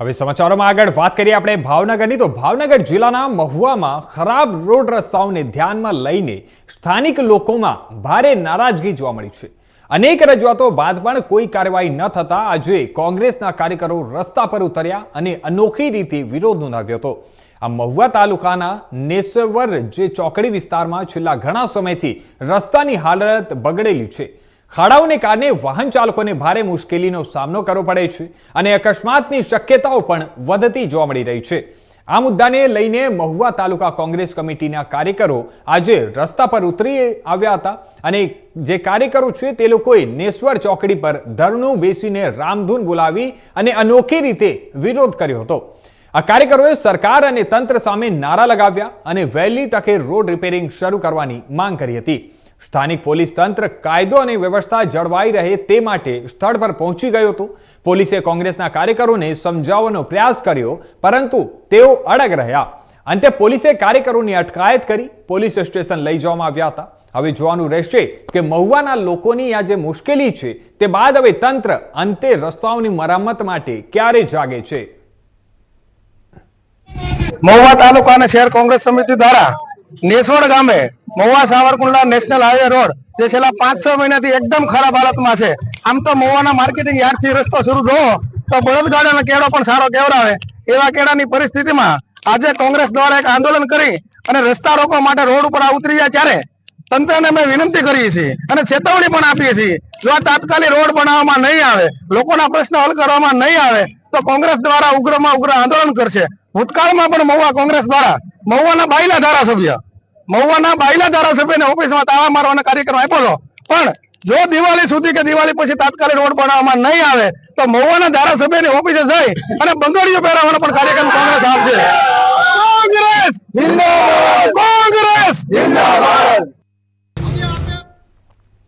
હવે સમાચારોમાં આગળ વાત કરીએ આપણે ભાવનગરની. તો ભાવનગર જિલ્લાના મહુવામાં ખરાબ રોડ રસ્તાઓને ધ્યાનમાં લઈને સ્થાનિક લોકોમાં ભારે નારાજગી જોવા મળી છે. અનેક રજૂઆતો બાદ પણ કોઈ કાર્યવાહી ન થતા આજે કોંગ્રેસના કાર્યકરો રસ્તા પર ઉતર્યા અને અનોખી રીતે વિરોધ નોંધાવ્યો હતો. આ મહુવા તાલુકાના નેસવર જે ચોકડી વિસ્તારમાં છેલ્લા ઘણા સમયથી રસ્તાની હાલત બગડેલી છે. ખાડાઓને કારણે વાહન ચાલકોને ભારે મુશ્કેલીનો સામનો કરવો પડે છે અને અકસ્માતની શક્યતાઓ પણ વધતી જોવા મળી રહી છે. આ મુદ્દાને લઈને મહુવા તાલુકા કોંગ્રેસ કમિટીના કાર્યકરો આજે રસ્તા પર ઉતરી આવ્યા હતા અને જે કાર્યકરો છે તે લોકોએ નેશ્વર ચોકડી પર ધરણું બેસીને રામધૂન બોલાવી અને અનોખી રીતે વિરોધ કર્યો હતો. આ કાર્યકરોએ સરકાર અને તંત્ર સામે નારા લગાવ્યા અને વહેલી તકે રોડ રિપેરિંગ શરૂ કરવાની માંગ કરી હતી. સ્થાનિક પોલીસ તંત્ર કાયદો અને વ્યવસ્થા જળવાઈ રહે તે માટે સ્થળ પર પહોંચી ગયું હતું. પોલીસે કોંગ્રેસના કાર્યકરોને સમજાવવાનો પ્રયાસ કર્યો, પરંતુ તેઓ અડગ રહ્યા. અંતે પોલીસે કાર્યકરોની અટકાયત કરી, પોલીસ સ્ટેશન લઈ જવામાં આવ્યા હતા. હવે જોવાનું રહેશે કે મહુવાના લોકોની આ જે મુશ્કેલી છે, તે બાદ હવે તંત્ર અંતે રસ્તાઓની મરામત માટે ક્યારે જાગે છે? મહુવા તાલુકા શહેર કોંગ્રેસ સમિતિ દ્વારા નેસવડ ગામે Mahuva Savarkundla national highway road, જે છેલ્લા પાંચ મહિનાથી એકદમ ખરાબ હાલતમાં છે. આમ તો મહુવાના માર્કેટિંગ યાર્ડથી રસ્તો શરૂ થયો, તો બળદગાડાનો કેળો પણ સારો કેવડાવે. એવા કેળાની પરિસ્થિતિમાં આજે કોંગ્રેસ દ્વારા એક આંદોલન કરી અને રસ્તા રોકવા માટે રોડ ઉપર ઉતરી જાય ત્યારે તંત્રને અમે વિનંતી કરીએ છીએ અને ચેતવણી પણ આપીએ છીએ. જો આ તાત્કાલિક રોડ બનાવવામાં નહીં આવે, લોકોના પ્રશ્ન હલ કરવામાં નહીં આવે, તો કોંગ્રેસ દ્વારા ઉગ્રમાં ઉગ્ર આંદોલન કરશે. ભૂતકાળમાં પણ મહુવા કોંગ્રેસ દ્વારા, મહુવાના બાયલા ધારાસભ્ય મહુવાના બાયલા ધારાસભ્યને ઓફિસમાં તાળા મારવાનો કાર્યક્રમ આપ્યો હતો. પણ જો દિવાળી સુધી કે દિવાળી પછી તાત્કાલિક રોડ બનાવવામાં નહીં આવે, તો મહુવાના ધારાસભ્યની ઓફિસે જઈ અને બંગડીઓ પહેરાવવાનો પણ કાર્યક્રમ